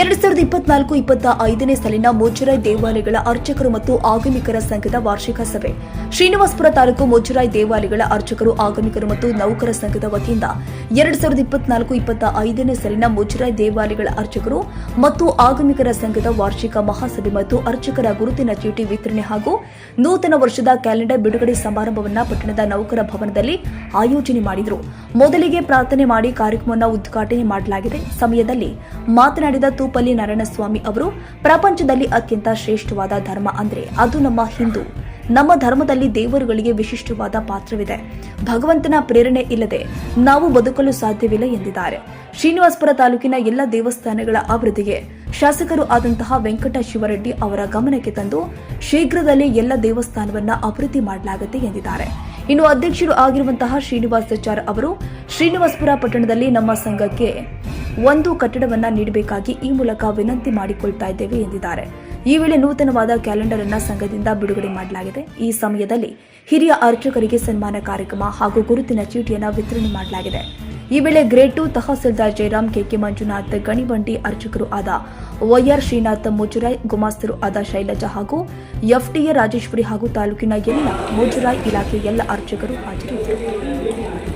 ಎರಡ್ ಸಾವಿರದ ಇಪ್ಪತ್ನಾಲ್ಕು ಇಪ್ಪತ್ತ ಐದನೇ ಸಾಲಿನ ಮುಜರಾಯ್ ದೇವಾಲಯಗಳ ಅರ್ಚಕರು ಮತ್ತು ಆಗಮಿಕರ ಸಂಘದ ವಾರ್ಷಿಕ ಸಭೆ. ಶ್ರೀನಿವಾಸಪುರ ತಾಲೂಕು ಮುಜರಾಯ್ ದೇವಾಲಯಗಳ ಅರ್ಚಕರು, ಆಗಮಿಕರು ಮತ್ತು ನೌಕರ ಸಂಘದ ವತಿಯಿಂದ ಎರಡ್ ಸಾವಿರದ ಇಪ್ಪತ್ನಾಲ್ಕು ಇಪ್ಪತ್ತ ಐದನೇ ಸಾಲಿನ ಮುಜರಾಯ್ ದೇವಾಲಯಗಳ ಅರ್ಚಕರು ಮತ್ತು ಆಗಮಿಕರ ಸಂಘದ ವಾರ್ಷಿಕ ಮಹಾಸಭೆ ಮತ್ತು ಅರ್ಚಕರ ಗುರುತಿನ ಚೀಟಿ ವಿತರಣೆ ಹಾಗೂ ನೂತನ ವರ್ಷದ ಕ್ಯಾಲೆಂಡರ್ ಬಿಡುಗಡೆ ಸಮಾರಂಭವನ್ನು ಪಟ್ಟಣದ ನೌಕರ ಭವನದಲ್ಲಿ ಆಯೋಜನೆ ಮಾಡಿದರು. ಮೊದಲಿಗೆ ಪ್ರಾರ್ಥನೆ ಮಾಡಿ ಕಾರ್ಯಕ್ರಮವನ್ನು ಉದ್ಘಾಟನೆ ಮಾಡಲಾಗಿದೆ. ಸಮಯದಲ್ಲಿ ಮಾತನಾಡಿದ ತೂಪಲ್ಲಿ ನಾರಾಯಣಸ್ವಾಮಿ ಅವರು, ಪ್ರಪಂಚದಲ್ಲಿ ಅತ್ಯಂತ ಶ್ರೇಷ್ಠವಾದ ಧರ್ಮ ಅಂದ್ರೆ ಅದು ನಮ್ಮ ಹಿಂದೂ. ನಮ್ಮ ಧರ್ಮದಲ್ಲಿ ದೇವರುಗಳಿಗೆ ವಿಶಿಷ್ಟವಾದ ಪಾತ್ರವಿದೆ. ಭಗವಂತನ ಪ್ರೇರಣೆ ಇಲ್ಲದೆ ನಾವು ಬದುಕಲು ಸಾಧ್ಯವಿಲ್ಲ ಎಂದಿದ್ದಾರೆ. ಶ್ರೀನಿವಾಸಪುರ ತಾಲೂಕಿನ ಎಲ್ಲ ದೇವಸ್ಥಾನಗಳ ಅಭಿವೃದ್ಧಿಗೆ ಶಾಸಕರು ಆದಂತಹ ವೆಂಕಟ ಶಿವರೆಡ್ಡಿ ಅವರ ಗಮನಕ್ಕೆ ತಂದು ಶೀಘ್ರದಲ್ಲೇ ಎಲ್ಲ ದೇವಸ್ಥಾನವನ್ನ ಅಭಿವೃದ್ಧಿ ಮಾಡಲಾಗುತ್ತೆ ಎಂದಿದ್ದಾರೆ. ಇನ್ನು ಅಧ್ಯಕ್ಷರು ಆಗಿರುವಂತಹ ಶ್ರೀನಿವಾಸಾಚಾರ್ ಅವರು ಶ್ರೀನಿವಾಸಪುರ ಪಟ್ಟಣದಲ್ಲಿ ನಮ್ಮ ಸಂಘಕ್ಕೆ ಒಂದು ಕಟ್ಟಡವನ್ನ ನೀಡಬೇಕಾಗಿ ಈ ಮೂಲಕ ವಿನಂತಿ ಮಾಡಿಕೊಳ್ತಾ ಇದ್ದೇವೆ ಎಂದಿದ್ದಾರೆ. ಈ ವೇಳೆ ನೂತನವಾದ ಕ್ಯಾಲೆಂಡರ್ ಅನ್ನ ಸಂಘದಿಂದ ಬಿಡುಗಡೆ ಮಾಡಲಾಗಿದೆ. ಈ ಸಮಯದಲ್ಲಿ ಹಿರಿಯ ಅರ್ಚಕರಿಗೆ ಸನ್ಮಾನ ಕಾರ್ಯಕ್ರಮ ಹಾಗೂ ಗುರುತಿನ ಚೀಟಿಯನ್ನು ವಿತರಣೆ ಮಾಡಲಾಗಿದೆ. ಈ ವೇಳೆ grade two tahsildar Jayaram KK Manjunath, Ganibandi ಅರ್ಚಕರು ಆದ ವೈಆರ್ ಶ್ರೀನಾಥ್ ಮುಜುರಾಯ್, ಗುಮಾಸ್ತರು ಆದ ಶೈಲಜಾ ಹಾಗೂ ಎಫ್ಟಿಎ ರಾಜೇಶ್ವರಿ ಹಾಗೂ ತಾಲೂಕಿನ ಎಲ್ಲ ಮುಜುರಾಯ್ ಇಲಾಖೆ ಎಲ್ಲ ಅರ್ಚಕರು ಹಾಜರಿದ್ದರು.